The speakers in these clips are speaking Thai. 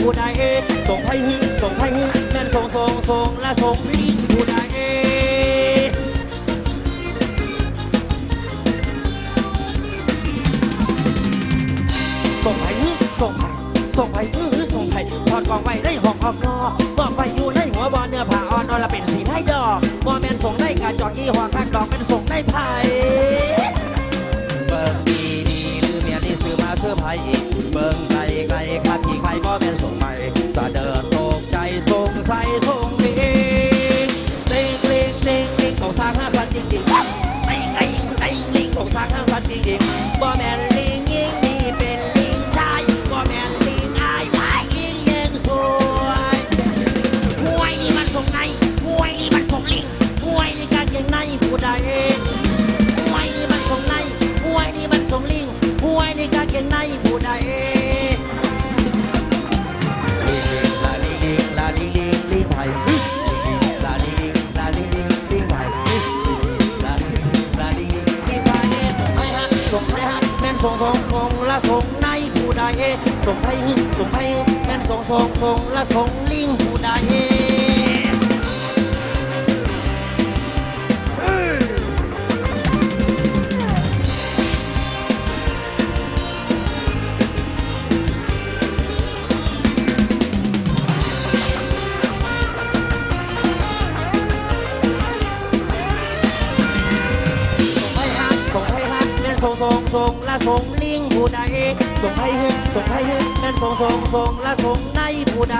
ผู้ใดส่งไผหึส่งไผหึแม่นส่งส่งส่งและส่งลิงผู้ใดส่งไผ่ส่งไผ่ส่งไผ่อื้อส่งไผ่ถอดกองไว้ได้ห้องออกอบอกไปอยู่ในหัวบอลเนื้อผ้าอ่อนนอนละเป็นสีไทยดอกบอแมนส่งได้กาจอกยี่ห้อข้างดอกเป็นส่งได้ไผ่เบิ่งดีดีหรือเมียนี่ซื้อมาเสื้อไผ่เบิ่งไกลไกลข้าที่ใครบอแม งให้ฮึส่งให้ฮึแม่นส่งส่งส่งละส่งลิงผู้ใดส่งให้ฮักส่งให้ฮักแม่นส่งส่งส่งและส่งลิง ผู้ใดส่งให้ฮึส่งให้ฮึแม่นส่งส่งส่งและส่งในผู้ใด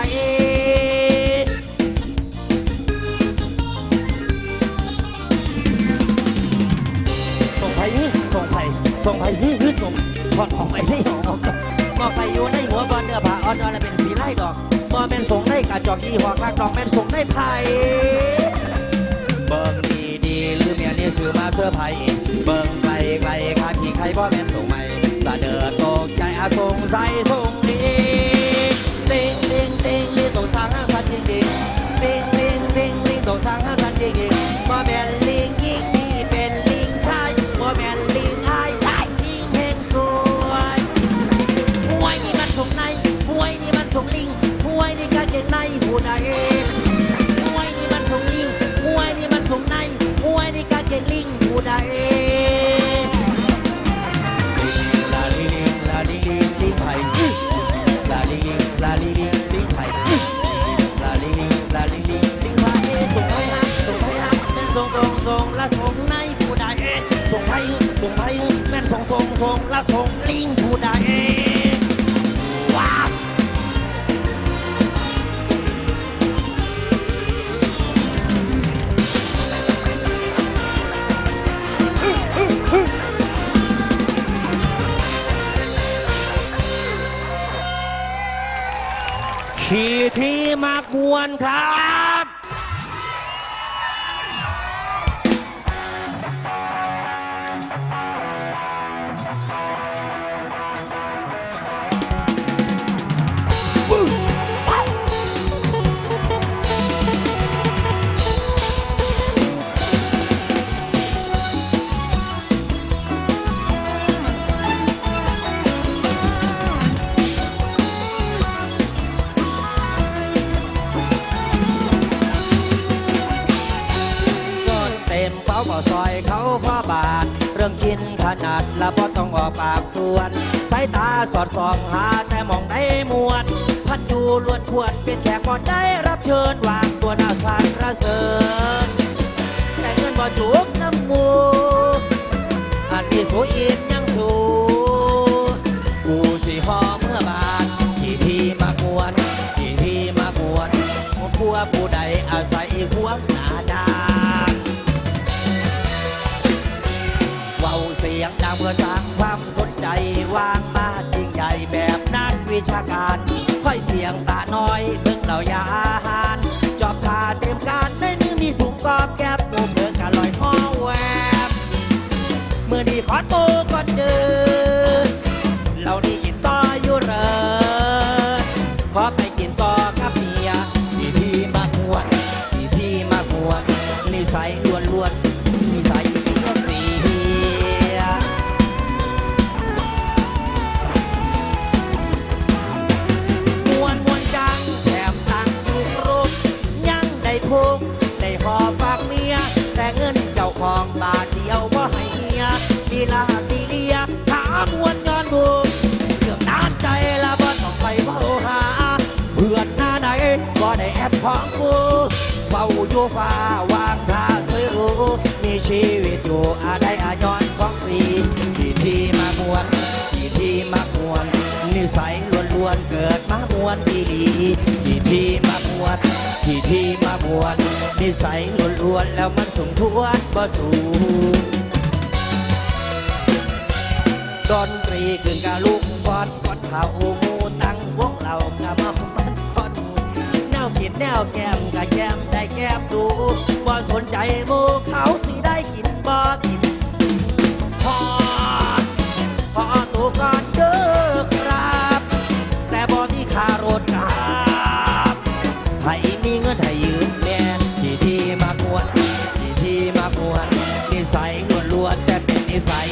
ส่งไปฮึส่งไปส่งไปฮึฮึส่งถอดของไปให้หอมบอกไปอยู่ในหัวบอลเนื้อผ้าอ่อนนอนและเป็นสีไล่ดอกบอแม่นส่งได้กาจอกยี่ห้อข้างดอกแม่นส่งได้ไผ่เบิ่งดีดีหรือเมียนี่ซื้อมาเสื้อไผ่เบิ่งไกลไกลๆคาขี่ใครพ่อแม่นส่งใหม่ะเดิดตกใจอาสงสัยสงดีติงติงติงลีตกทางสังสันจริงจริงติงติงติงลิงตกทางห้างสันจริงจริงพ่อแม่น ส่งละส่งในผู้ใดส่งให้ส่งให้แม่นส่งส่งส่งละส่งลิงผู้ใดว้าขี่ที่มากวนครับ และบ่ต้องออกปากส่วนสายตาสอดส่องหาแต่มองได้มวนพันอยู่ล้วนควรเป็นแขกบ่ได้รับเชิญวางตัวหน้าสารระเสริญแต่เงินบ่จุกน้ำมูอันที่สูอิน วางมายิ่งใหญ่แบบนักวิชาการ ค่อยเสียงตาน้อยเบิ่งเหล่ายาอาหารจอบพาเต็มการในมือมีถุงกอบแก้บปูเพื่อกะลอยห่อแวบเมื่อดีขอโตก่อนเดินเรานี้กินต่ออยู่เหรอขอไป ของกูเฝ้าอยู่ฟ้าวางทาสวยหรูมีชีวิตอยู่อาได้อายอนของฟรีที่ที่มามวนที่ที่มามวน นิสัยล้วนๆเกิดมามวนดีดีที่ที่มามวนที่ที่มามวนนิสัยล้วนๆแล้วมันสมทวนบ่สูงดนตรีขึ้นกะลุกฟอนฟอนเข่าหมูตั้งวงเรากะมาฟัน กินแนวแก้มกะแก้มได้แก้มดูบ่สนใจหมูเขาสิได้กินบ่กินพอพอตัวก่อนเด้อครับ แต่บ่มีค่ารถกลับให้มีเงินให้ยืมแม่ที่ที่มากวนที่ที่มากวนนิสัยล้วนๆแต่เป็นนิสัย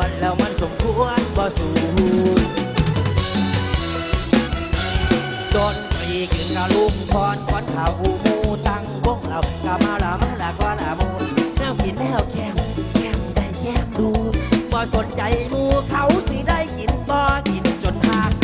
วนแล้วมันสมควรบ่สูญดนตรีกินกะลุมพรคอนข่าวอูมูตั้งวงเรากะมาละมาละก็ละมูลแนวกินแนวแคมแคมได้แคมดูบ่สนใจมูเขาสิได้กินตอกินจนหัก